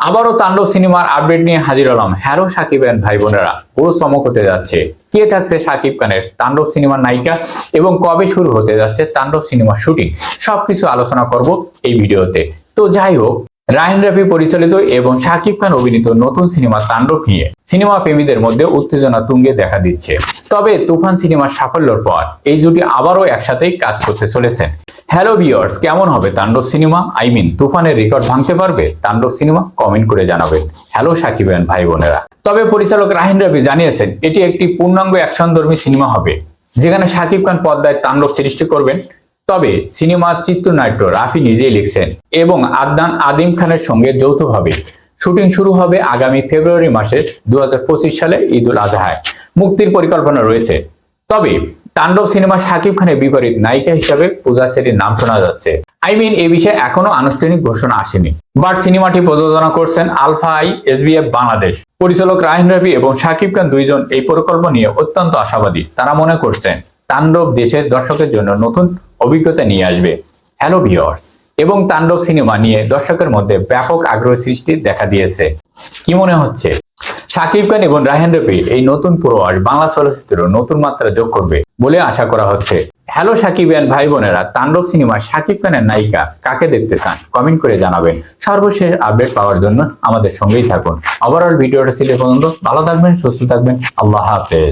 আবারও তাণ্ডব সিনেমার আপডেট নিয়ে হাজির হলাম। হ্যালো সাকিব এন্ড ভাই বোনেরা, পুরো চমক হতে যাচ্ছে। কে থাকছে সাকিব খানের তাণ্ডব সিনেমার নায়িকা এবং কবে শুরু হতে যাচ্ছে তাণ্ডব সিনেমার শুটিং? সবকিছু আলোচনা করব এই ভিডিওতে। তো যাই হোক রাহিন রাফি পরিচালিত এবং শাকিব খান অভিনীত নতুন সিনেমা তাণ্ডব নিয়ে সিনেমা প্রেমীদের মধ্যে উত্তেজনা তুঙ্গে দেখা দিচ্ছে। তবে তুফান সিনেমার সাফল্যের পর এই জুটি আবারও একসাথেই কাজ করতে চলেছেন হ্যালো ভিউয়ার্স কেমন হবে তাণ্ডব সিনেমা? আই মিন তুফানের রেকর্ড ভাঙতে পারবে? তাণ্ডব সিনেমা কমেন্ট করে জানাবেন হ্যালো সাকিব and ভাই বোনেরা। তবে পরিচালক রাহিন রাফি জানিয়েছেন, এটি একটি পূর্ণাঙ্গ অ্যাকশনধর্মী সিনেমা হবে, যেখানে সাকিব খান পর্দায় তাণ্ডব সৃষ্টি করবেন। তবে সিনেমার চিত্রনাট্য রাফি নিজেই লিখছেন এবং আদনান আদিম খানের সঙ্গে যৌথভাবে। শুটিং শুরু হবে আগামী ফেব্রুয়ারি মাসের দু হাজার পঁচিশ সালে ঈদ উল আজহায়। মুক্তির পরিকল্পনা রয়েছে। তবে তাণ্ডব সিনেমা শাকিব খানের বিপরীত নায়িকা হিসাবে পূজা সেটির নাম শোনা যাচ্ছে। আই মিন এই বিষয়ে এখনও আনুষ্ঠানিক ঘোষণা আসেনি। বাট সিনেমাটি প্রযোজনা করছেন আলফা আই এসবিএফ বাংলাদেশ। পরিচালক রাহিন রবি এবং শাকিব খান দুইজন এই প্রকল্প নিয়ে অত্যন্ত আশাবাদী। তারা মনে করছেন, তাণ্ডব দেশের দর্শকের জন্য নতুন অভিজ্ঞতা নিয়ে আসবে। হ্যালো ভিওর্স এবং তাণ্ডব সিনেমা নিয়ে দর্শকের মধ্যে ব্যাপক আগ্রহ সৃষ্টি দেখা দিয়েছে। কি মনে হচ্ছে? শাকিব খান এবং রাহেন রফি এই নতুন পূর্বাস বাংলা চলচ্চিত্র নতুন মাত্রা যোগ করবে বলে আশা করা হচ্ছে। হ্যালো সাকিব এন ভাই বোনেরা, তাণ্ডব সিনেমা সাকিব খানের নায়িকা কাকে দেখতে চান? কমেন্ট করে জানাবেন। সর্বশেষ আপডেট পাওয়ার জন্য আমাদের সঙ্গেই থাকুন। ওভারঅল ভিডিওটা ছিল পর্যন্ত। ভালো থাকবেন, সুস্থ থাকবেন। আল্লাহ হাফেজ।